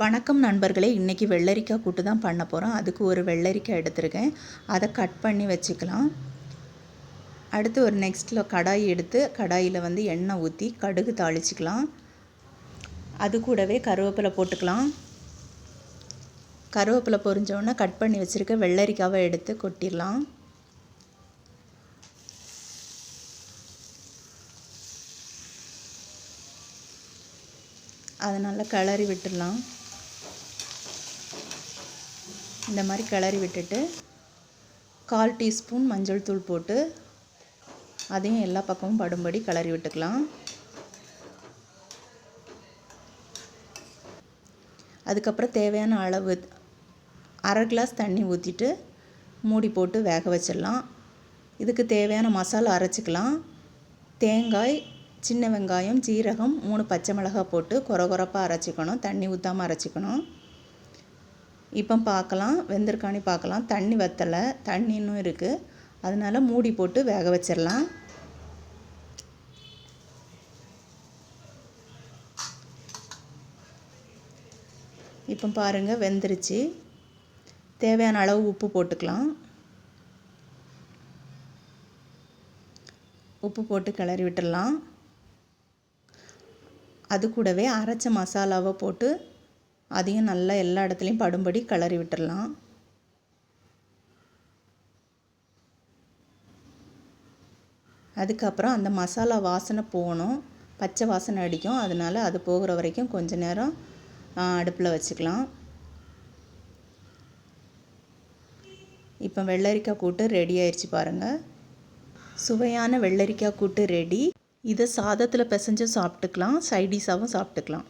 வணக்கம் நண்பர்களே இன்றைக்கி வெள்ளரிக்காய் கூட்டு தான் பண்ண போகிறோம் அதுக்கு ஒரு வெள்ளரிக்காய் எடுத்திருக்கேன். அதை கட் பண்ணி வச்சுக்கலாம். அடுத்து ஒரு நெக்ஸ்ட்டில் கடாய் எடுத்து கடாயில் வந்து எண்ணெய் ஊற்றி கடுகு தாளிச்சிக்கலாம். அது கூடவே கருவேப்பிலை போட்டுக்கலாம். கருவேப்பிலை பொரிஞ்சோடனே கட் பண்ணி வச்சுருக்க வெள்ளரிக்காவை எடுத்து கொட்டிடலாம். அதை நல்லா கிளறி விட்டுடலாம். இந்த மாதிரி கிளறி விட்டுட்டு கால் டீஸ்பூன் மஞ்சள் தூள் போட்டு அதையும் எல்லா பக்கமும் படும்படி கிளறி விட்டுக்கலாம். அதுக்கப்புறம் தேவையான அளவு அரை கிளாஸ் தண்ணி ஊற்றிட்டு மூடி போட்டு வேக வச்சிடலாம். இதுக்கு தேவையான மசாலா அரைச்சிக்கலாம். தேங்காய் சின்ன வெங்காயம் ஜீரகம் மூணு பச்சை மிளகாய் போட்டு கொர கொரப்பாக அரைச்சிக்கணும். தண்ணி ஊற்றாமல் அரைச்சிக்கணும். இப்போ பார்க்கலாம் வெந்திருக்கானி பார்க்கலாம். தண்ணி வற்றலை தண்ணி இன்னும் இருக்குது அதனால் மூடி போட்டு வேக வச்சிடலாம். இப்போ பாருங்கள் வெந்துருச்சு. தேவையான அளவு உப்பு போட்டுக்கலாம். உப்பு போட்டு கிளறி விட்டுடலாம். அது கூடவே அரைச்ச மசாலாவை போட்டு அதையும் நல்லா எல்லா இடத்துலையும் படும்படி கிளறி விட்டுடலாம் அதுக்கப்புறம் அந்த மசாலா வாசனை போகணும். பச்சை வாசனை அடிக்கும். அதனால் அது போகிற வரைக்கும் கொஞ்ச நேரம் அடுப்பில் வச்சுக்கலாம். இப்போ வெள்ளரிக்காய் கூட்டு ரெடி ஆயிடுச்சு பாருங்கள் சுவையான வெள்ளரிக்காய் கூட்டு ரெடி இதை சாதத்தில் பிசைஞ்சும் சாப்பிட்டுக்கலாம். சைடிஷாகவும் சாப்பிட்டுக்கலாம்.